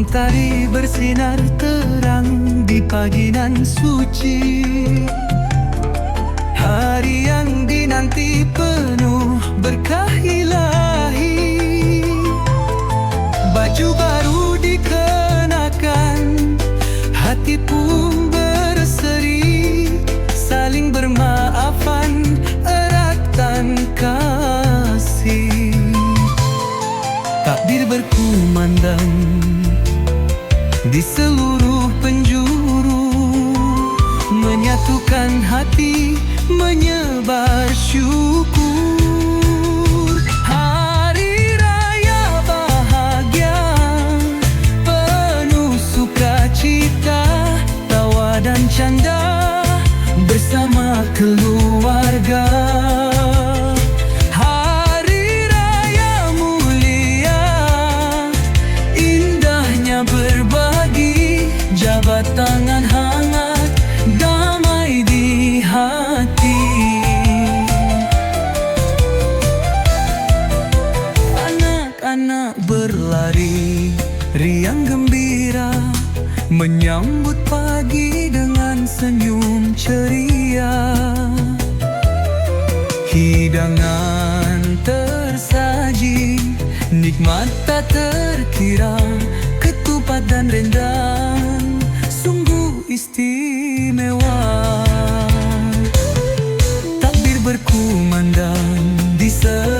Matahari bersinar terang di pagi nan suci. Hari yang dinanti penuh berkah ilahi. Baju baru dikenakan Hati pun berseri. Saling bermaafan Eratkan kasih. Takdir berkumandang Di seluruh penjuru. Menyatukan hati Menyebar syukur. Hari Raya bahagia Penuh sukacita Tawa dan canda Bersama keluarga berlari Riang gembira Menyambut pagi dengan senyum ceria. Hidangan tersaji Nikmat tak terkira Ketupat dan rendang Sungguh istimewa. Takbir berkumandang Di seluruh